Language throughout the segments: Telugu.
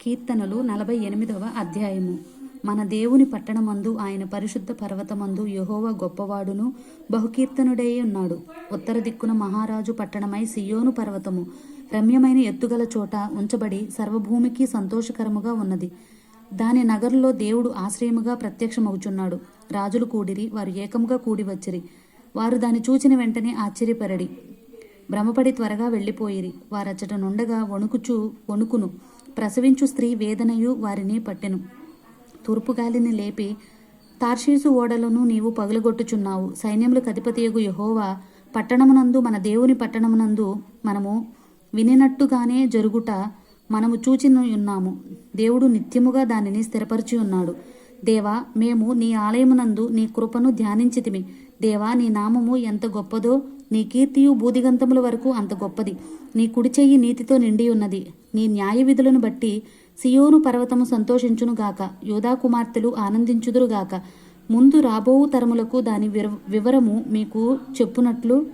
కీర్తనలు నలభై ఎనిమిదవ అధ్యాయము. మన దేవుని పట్టణమందు ఆయన పరిశుద్ధ పర్వతమందు యహోవ గొప్పవాడును బహుకీర్తనుడై ఉన్నాడు. ఉత్తర దిక్కున మహారాజు పట్టణమై సియోను పర్వతము. రమ్యమైన ఎత్తుగల చోట ఉంచబడి సర్వభూమికి సంతోషకరముగా ఉన్నది. దాని నగరులో దేవుడు ఆశ్రయముగా ప్రత్యక్షమవుచున్నాడు. రాజులు కూడిరి వారు ఏకముగా కూడి వచ్చిరి. వారు దాన్ని చూచిన వెంటనే ఆశ్చర్యపరడి. భ్రమపడి త్వరగా వెళ్ళిపోయిరి. వారచ్చట నుండగా వణుకుచూ వణుకును. ప్రసవించు స్త్రీ వేదనయు వారిని పట్టెను. తూర్పుగాలిని లేపి తార్షీసు ఓడలను నీవు పగులగొట్టుచున్నావు. సైన్యములకు అధిపతియగు యహోవా పట్టణమునందు మన దేవుని పట్టణమునందు మనము వినినట్టుగానే జరుగుట మనము చూచి ఉన్నాము దేవుడు నిత్యముగా దానిని స్థిరపరిచి ఉన్నాడు దేవా మేము నీ ఆలయమునందు నీ కృపను ధ్యానించితిమి. దేవా నీ నామము ఎంత గొప్పదో నీ కీర్తియు బూదిగంతముల వరకు అంత గొప్పది. నీ కుడి చెయ్యి నీతితో నిండి ఉన్నది. నీ న్యాయ విధులను బట్టి సియోను పర్వతము సంతోషించునుగాక యోధా కుమార్తెలు ఆనందించుదురుగాక ముందు రాబోవు తరములకు దాని వివరము మీకు చెప్పునట్లు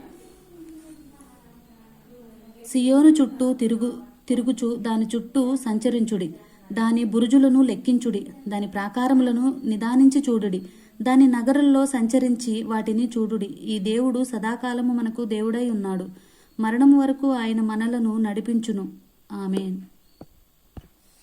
సియోను చుట్టూ తిరుగు తిరుగుచు దాని చుట్టూ సంచరించుడి. దాని బురుజులను లెక్కించుడి దాని ప్రాకారములను నిదానించి చూడుడి దాని నగరుల్లో సంచరించి వాటిని చూడుడి. ఈ దేవుడు సదాకాలము మనకు దేవుడై ఉన్నాడు. మరణం వరకు ఆయన మనలను నడిపించును. ఆమెన్.